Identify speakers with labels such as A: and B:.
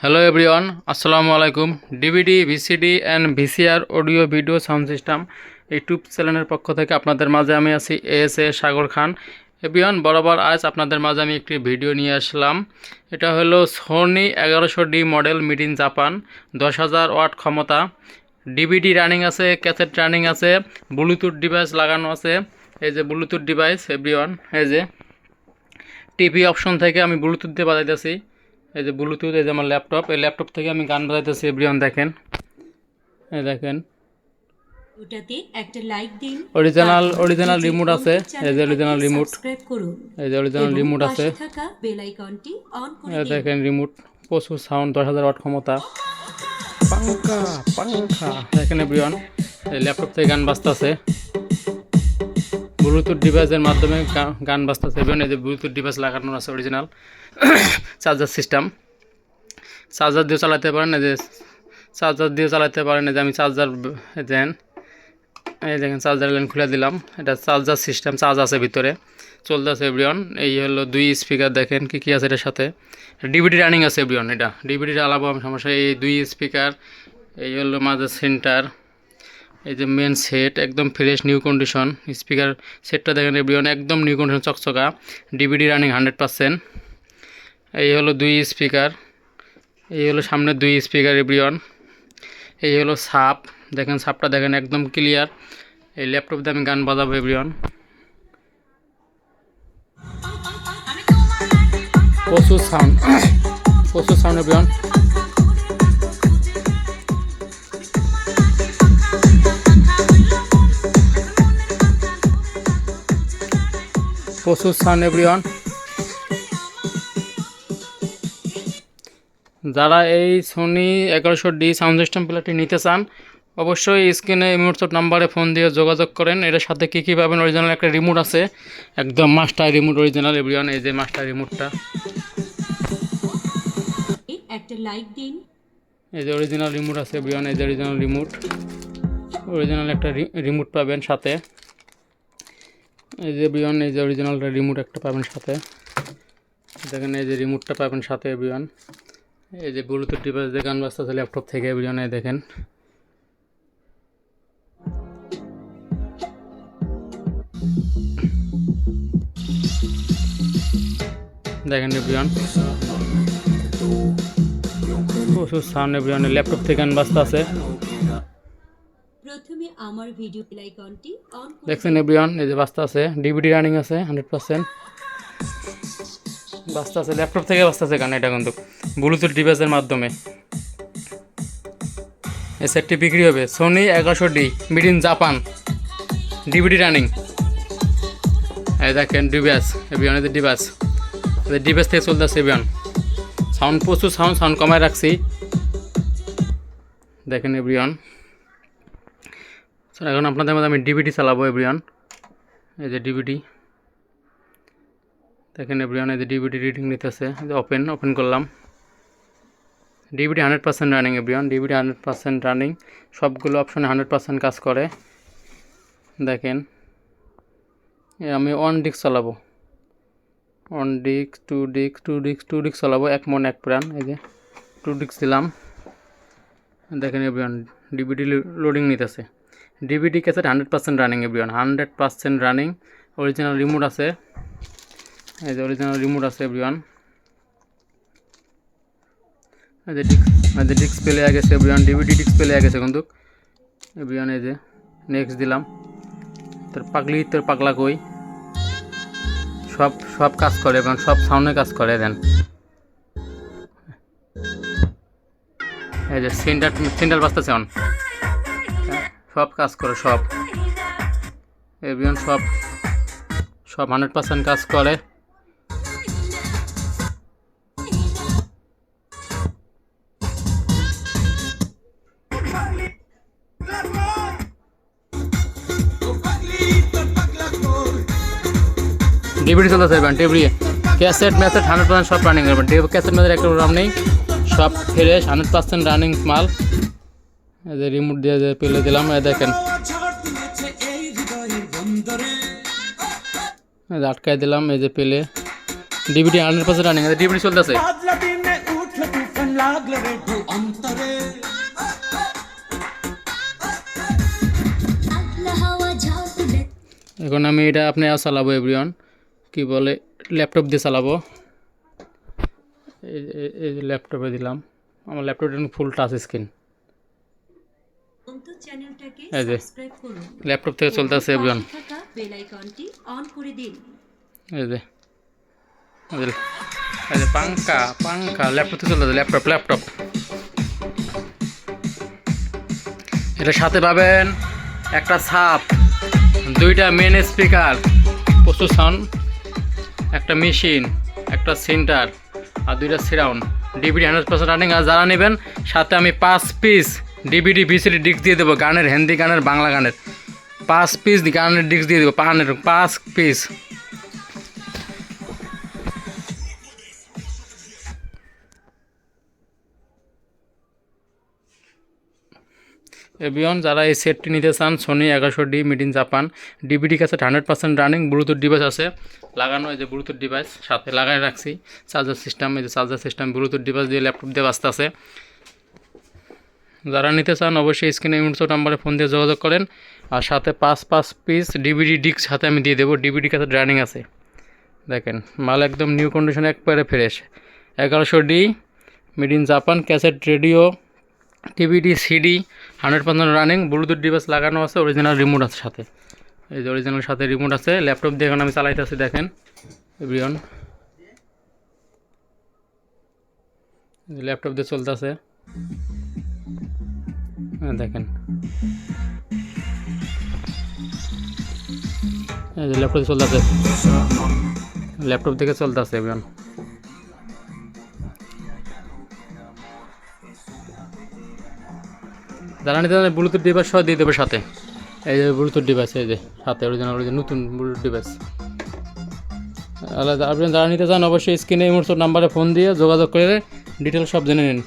A: Hello everyone আসসালামু আলাইকুম DVD VCD and VCR audio video sound system YouTube চ্যানেলের পক্ষ থেকে আপনাদের মাঝে আমি আছি S A Sagar Khan. Everyone বরাবর আজ আপনাদের মাঝে আমি একটি ভিডিও নিয়ে আসলাম। এটা হলো সোনি এগারোশো D model made in Japan দশ হাজার ওয়াট ক্ষমতা। ডিভিডি রানিং আছে ক্যাসেট রানিং আছে ব্লুটুথ ডিভাইস লাগানো আছে। এই যে ব্লুটুথ ডিভাইস এভরিওয়ান এই যে। টিভি অপশন থেকে আমি ব্লুটুথ দিয়ে বাজাইতেছি। এই যে ব্লুটুথ এই যে আমার ল্যাপটপ এই ল্যাপটপ থেকে আমি গান বাজাইতেছি এভরিওয়ান দেখেন। এই দেখেন।
B: ওটাতে একটা লাইক দিন।
A: অরিজিনাল অরিজিনাল রিমোট আছে। এই যে অরিজিনাল রিমোট
B: সাবস্ক্রাইব করুন।
A: এই যে অরিজিনাল রিমোট আছে।
B: পাশে বেল আইকনটি অন করে দিন।
A: দেখেন রিমোট প্রচুর সাউন্ড দশ হাজার ওয়াট ক্ষমতা। পাঙ্খা পাঙ্খা দেখেন এভরিওয়ান এই ল্যাপটপ থেকে গান বাজতেছে। ব্লুটুথ ডিভাইসের মাধ্যমে গান বাজতেছে এভরিওয়ান এই যে ব্লুটুথ ডিভাইস লাগানো আছে অরিজিনাল চার্জার সিস্টেম চার্জার দিয়ে চালাতে পারেন, এই যে চার্জার দিয়ে চালাতে পারেন, এই যে আমি চার্জার দেন এই দেখেন চার্জার লাইন খুলে দিলাম। এটা চার্জার সিস্টেম চার্জ আছে ভিতরে, চলতেছে এভরিওয়ান এই হলো দুই স্পিকার দেখেন কি কি আছে এটার সাথে। ডিভিডি রানিং আছে এভরিওয়ান এটা। ডিভিডি আলাদা সমস্যা এই দুই স্পিকার এই হলো মাঝে সেন্টার এই যে মেন সেট একদম ফ্রেশ নিউ কন্ডিশন স্পিকার সেটটা দেখেন এভরিওয়ান একদম নিউ কন্ডিশন চকচকা। ডিভিডি রানিং হান্ড্রেড পারসেন্ট এই হলো দুই স্পিকার এই হলো সামনে দুই স্পিকার এভরিওয়ান এই হলো সাপ। দেখেন, সাপটা দেখেন, একদম ক্লিয়ার এই ল্যাপটপ দিয়ে আমি গান বাজাবো এভরিওয়ান প্রচুর সাউন্ড প্রচুর সাউন্ড এভরিওয়ান প্রচুর সাউন্ড এভরিওয়ান যারা এই সোনি এগারোশো ডি সাউন্ড সিস্টেম প্লেয়ারটি নিতে চান অবশ্যই স্ক্রিনে ইমোটসপ নাম্বারে ফোন দিয়ে যোগাযোগ করেন। এটার সাথে কী কী পাবেন অরিজিনাল একটা রিমোট আছে। একদম মাস্টার রিমোট অরিজিনাল এভরিওয়ান এই যে মাস্টার রিমোটটা
B: একটা লাইক দিন।
A: এই যে অরিজিনাল রিমোট আছে এভরিওয়ান এই যে অরিজিনাল রিমোট অরিজিনাল একটা রিমোট পাবেন সাথে। এই যে এভরিওয়ান এই যে অরিজিনাল রিমোট একটা পাবেন সাথে। দেখেন এই যে রিমোটটা পাবেন সাথে এভরিওয়ান এই যে ব্লুটুথ ডিভাইস দিয়ে গান বাজতেছে ল্যাপটপ থেকে এভরিওয়ান এই দেখেন। দেখেন এভরিওয়ান প্রচুর সাউন্ড এভরিওয়ান ল্যাপটপ থেকে গান বাজতে আছে
B: প্রথমে আমার ভিডিও অন
A: দেখছেন এভরিওয়ান এই যে বাস্তা আছে ডিভিডি রানিং আছে হান্ড্রেড পার্সেন্ট বাস্তা আছে ল্যাপটপ থেকে বাস্তা আছে গান এটা কিন্তু। ব্লুটুথ ডিভাইসের মাধ্যমে। এই সেটটি বিক্রি হবে সোনি এগারোশো D made in Japan DVD running এই দেখেন ডিভাইস এভরিওয়ান এদের ডিভাইস এদের ডিভাইস থেকে চলতেছে এভরিওয়ান সাউন্ড প্রচুর সাউন্ড সাউন্ড কমায় রাখছি। দেখেন এভরিওয়ান স্যার এখন আপনাদের মধ্যে আমি ডিভিডি চালাবো এভরিওয়ান এই যে ডিভিডি দেখেন এভরিওয়ান এই যে ডিভিডি রিডিং নিতেছে। ওপেন ওপেন করলাম। DVD hundred percent running everyone DVD hundred percent running সবগুলো অপশনে হান্ড্রেড পার্সেন্ট কাজ করে। দেখেন আমি ওয়ান ডিস্ক চালাবো। One disc two disc two disc two disc চালাবো। এক মন, এক প্রাণ। এই যে টু ডিস্ক দিলাম। দেখেন এভরিওয়ান ডিভিডি লোডিং নিতেছে। DVD cassette hundred percent running everyone hundred percent running original remote আছে। এই যে অরিজিনাল রিমোট আছে এভরিওয়ান ডিস্ক এই গেছে এভরিওয়ান ডিভিডি ডিস্ক পেলে গেছে কিন্তু এভরিওয়ান এই যে নেক্সট দিলাম। তোর পাগলি, তোর পাগলা কই? সব সব কাজ করে, এবং সব সাউন্ডে কাজ করে, দেন। এই যে সিন্টার সিন্টার বাজতেছে অন সব কাজ করে, সব। এভরিওয়ান সব সব হান্ড্রেড পার্সেন্ট কাজ করে। ডিভিডি চলতেছে এবার ডিভিডি ক্যাসেট ম্যাসেট হান্ড্রেড পার্সেন্ট সব রানিং করবেন ক্যাসেট ম্যাসেট একটা রাম নেই। সব ফ্রেশ হান্ড্রেড পার্সেন্ট রানিং মাল। যে রিমোট দিয়ে যে পেলে দিলাম, এ দেখেন। আটকায় দিলাম, এই যে পেলে। DBT hundred percent running DBT চলতেছে। এখন আমি এটা আপনি চালাবো, এভরিওয়ান। কি বলে ল্যাপটপ দিয়ে চালাবো। এই ল্যাপটপে দিলাম। আমার ল্যাপটপটা ফুল টাচ স্ক্রিন
B: অন্তর চ্যানেলটাকে। সাবস্ক্রাইব করুন।
A: ল্যাপটপ থেকে চলতেছে এভরিওয়ান।
B: থাকা বেল আইকনটি অন করে দিন।
A: এই যে এই যে পাঙ্কা পাঙ্কা ল্যাপটপ থেকে চলতেছে ল্যাপটপ ল্যাপটপ। এটা সাথে পাবেন একটা ছাপ দুইটা মেন স্পিকার প্রচুর সাউন্ড একটা মেশিন একটা সেন্টার আর দুইটা surround DVD hundred percent running আর যারা নেবেন সাথে আমি পাঁচ পিস ডিভিডি বিসিডি ডিস্ক দিয়ে দেবো, গানের, হিন্দি গানের, বাংলা গানের। পাঁচ পিস গানের ডিস্ক দিয়ে দেবো পানের পাঁচ পিস এভিয়ন যারা এই সেটটি নিতে চান সোনি এগারোশো D made in Japan DVD কাছে hundred percent running Bluetooth device আছে। লাগানো এই যে ব্লুটুথ ডিভাইস সাথে লাগাই রাখছি। চার্জার সিস্টেম এই যে চার্জার সিস্টেম ব্লুটুথ ডিভাইস দিয়ে ল্যাপটপ দিয়ে বাঁচতে আছে। যারা নিতে চান, অবশ্যই স্ক্রিনে ইউনিটসো নাম্বারে ফোন দিয়ে যোগাযোগ করেন আর সাথে পাঁচ পাঁচ পিস ডিভিডি ডিস্ক সাথে আমি দিয়ে দেবো। ডিভিডি কাছে রানিং আছে। দেখেন, মাল একদম নিউ কন্ডিশনে একবারে ফ্রেশ এগারোশো D made in Japan cassette radio DVD CD hundred percent running Bluetooth device লাগানো আছে অরিজিনাল রিমোট আছে সাথে। এই যে অরিজিনাল সাথে রিমোট আছে ল্যাপটপ দিয়ে এখন আমি চালাইতেছি, দেখেন। এভরিওয়ান। ল্যাপটপ দিয়ে চলতেছে। দেখেন। এই যে ল্যাপটপ চলতেছে। ল্যাপটপ থেকে চলতেছে যারা নিতে চান ব্লুটুথ ডিভাইস সহ দিয়ে দেবে সাথে। এই যে ব্লুটুথ ডিভাইস এই যে সাথে অরিজিনাল অরিজিনাল নতুন ব্লুটুথ ডিভাইস আপনি যারা নিতে চান অবশ্যই স্ক্রিনে মুহূর্তে নাম্বারে ফোন দিয়ে যোগাযোগ করে ডিটেলস সব জেনে নিন।